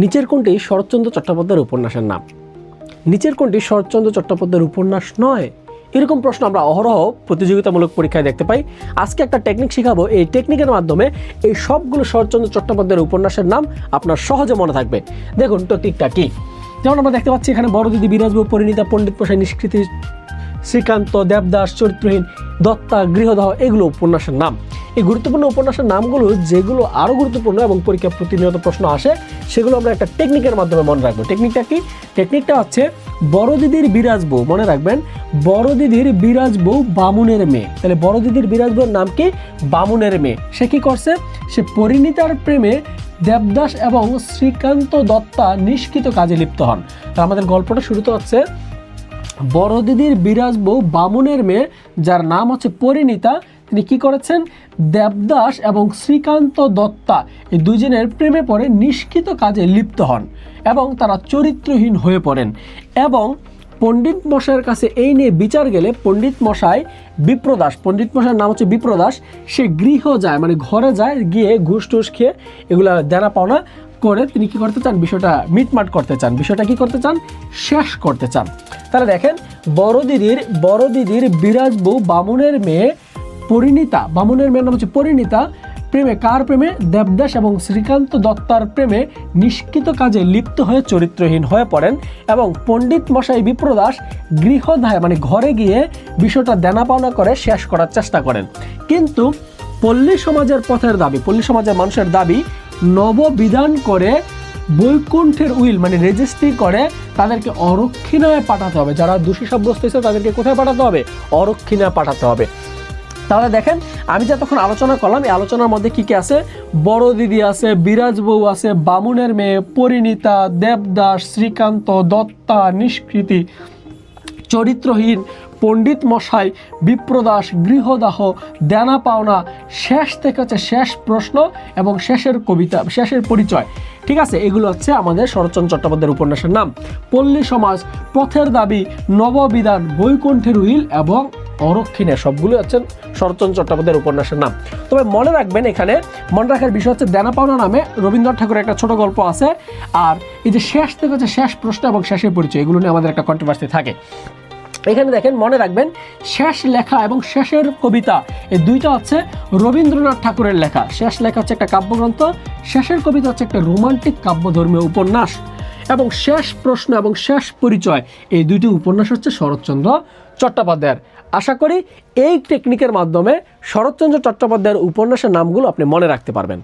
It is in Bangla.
নিচের কোনটি শরৎচন্দ্র চট্টোপাধ্যায়ের উপন্যাসের নাম। নিচের কোনটি শরৎচন্দ্র চট্টোপাধ্যায়ের উপন্যাস নয়। এরকম প্রশ্ন আমরা অহরহ প্রতিযোগিতামূলক পরীক্ষায় দেখতে পাই। আজকে একটা টেকনিক শেখাবো। এই টেকনিকের মাধ্যমে এই সবগুলো শরৎচন্দ্র চট্টোপাধ্যায়ের উপন্যাসের নাম আপনার সহজে মনে থাকবে। দেখুন টেকনিকটা কি? যেমন আমরা দেখতে পাচ্ছি এখানে বড় দিদি বিরাজবাবু পরিণীতা পণ্ডিত প্রসাদ নিষ্কৃতি শ্রীকান্ত, দেবদাস, চরিত্রহীন দত্তা, গৃহদাহ, এগুলো উপন্যাসের নাম। এই গুরুত্বপূর্ণ উপন্যাসের নামগুলো যেগুলো আরও গুরুত্বপূর্ণ এবং পরীক্ষা প্রতিনিয়ত প্রশ্ন আসে, সেগুলো আমরা একটা টেকনিকের মাধ্যমে মনে রাখব। টেকনিকটা কি? টেকনিকটা হচ্ছে বড় দিদির বিরাজ বউ। মনে রাখবেন বড় দিদির বিরাজ বউ বামুনের মেয়ে। তাহলে বড় দিদির বিরাজ বউর নাম কি? বামুনের মেয়ে। সে কি করছে? সে পরিণীতার প্রেমে দেবদাস এবং শ্রীকান্ত দত্তা নিষ্কৃত কাজে লিপ্ত হন। আমাদের গল্পটা শুরুতে হচ্ছে বড় দিদির বিরাজ বউ বামুনের মেয়ে, যার নাম হচ্ছে পরিণীতা। তিনি কি করেছেন? দেবদাস এবং শ্রীকান্ত দত্তা এই দুজনের প্রেমে পড়ে নিষ্কৃত কাজে লিপ্ত হন এবং তারা চরিত্রহীন হয়ে পড়েন এবং পণ্ডিত মশাইয়ের কাছে এই নিয়ে বিচার গেলে পণ্ডিত মশাই বিপ্রদাস, পণ্ডিত মশাইয়ের নাম হচ্ছে বিপ্রদাস, সে গৃহ যায় মানে ঘরে যায়, গিয়ে ঘুষ টুস খেয়ে এগুলো দেনা পাওনা করে তিনি কি করতে চান? বিষয়টা মিটমাট করতে চান। বিষয়টা কি করতে চান? শেষ করতে চান। তাহলে দেখেন, বড় দিদির বড় দিদির বিরাজ বউ বামুনের মেয়ে পরিণীতা, বামুনের মেয়ের নাম হচ্ছে পরিণীতা, প্রেমে কার প্রেমে? দেবদাস এবং শ্রীকান্ত দত্তার প্রেমে নিষ্কৃত কাজে লিপ্ত হয়ে চরিত্রহীন হয়ে পড়েন এবং পণ্ডিত মশাই বিপ্রদাস গৃহধায় মানে ঘরে গিয়ে বিষয়টা দেনা পাওনা করে শেষ করার চেষ্টা করেন। কিন্তু পল্লী সমাজের পথের দাবি, পল্লী সমাজের মানুষের দাবি, নববিধান করে বৈকুণ্ঠের উইল মানে রেজিস্ট্রি করে তাদেরকে অরক্ষিণায় পাঠাতে হবে। যারা দোষী সাব্যস্ত হয়েছে, তাদেরকে কোথায় পাঠাতে হবে? অরক্ষিণায় পাঠাতে হবে। তাহলে দেখেন, আমি যা তখন আলোচনা করলাম, এই আলোচনার মধ্যে কী কী আছে? বড় দিদি আছে, বিরাজ বউ আছে, বামুনের মেয়ে, পরিণীতা, দেবদাস, শ্রীকান্ত, দত্তা, নিষ্কৃতি, চরিত্রহীন, পণ্ডিত মশাই, বিপ্রদাস, গৃহদাহ, দেনা পাওনা, শেষ থেকে হচ্ছে শেষ প্রশ্ন এবং শেষের কবিতা, শেষের পরিচয়। ঠিক আছে, এগুলো হচ্ছে আমাদের শরৎচন্দ্র চট্টোপাধ্যায়ের উপন্যাসের নাম। পল্লী সমাজ, পথের দাবি, নববিধান, বৈকুণ্ঠের উইল এবং অরক্ষিণে সবগুলো হচ্ছে শরৎচন্দ্র চট্টোপাধ্যায়ের উপন্যাসের নাম। তবে মনে রাখবেন এখানে মনে রাখার বিষয় হচ্ছে দেনা পাওনা নামে রবীন্দ্রনাথ ঠাকুরের একটা ছোট গল্প আছে। আর এই যে শেষ থেকে হচ্ছে শেষ প্রশ্ন এবং শেষের পরিচয়, এগুলো নিয়ে আমাদের একটা কন্ট্রোভার্সি থাকে। এখানে দেখেন, মনে রাখবেন, শেষ লেখা এবং শেষের কবিতা, এই দুইটা হচ্ছে রবীন্দ্রনাথ ঠাকুরের লেখা। শেষ লেখা হচ্ছে একটা কাব্যগ্রন্থ, শেষের কবিতা হচ্ছে একটা রোমান্টিক কাব্যধর্মীয় উপন্যাস এবং শেষ প্রশ্ন এবং শেষ পরিচয়, এই দুইটি উপন্যাস হচ্ছে শরৎচন্দ্র চট্টোপাধ্যায়ের। আশা করি এই টেকনিকের মাধ্যমে শরৎচন্দ্র চট্টোপাধ্যায়ের উপন্যাসের নামগুলো আপনি মনে রাখতে পারবেন।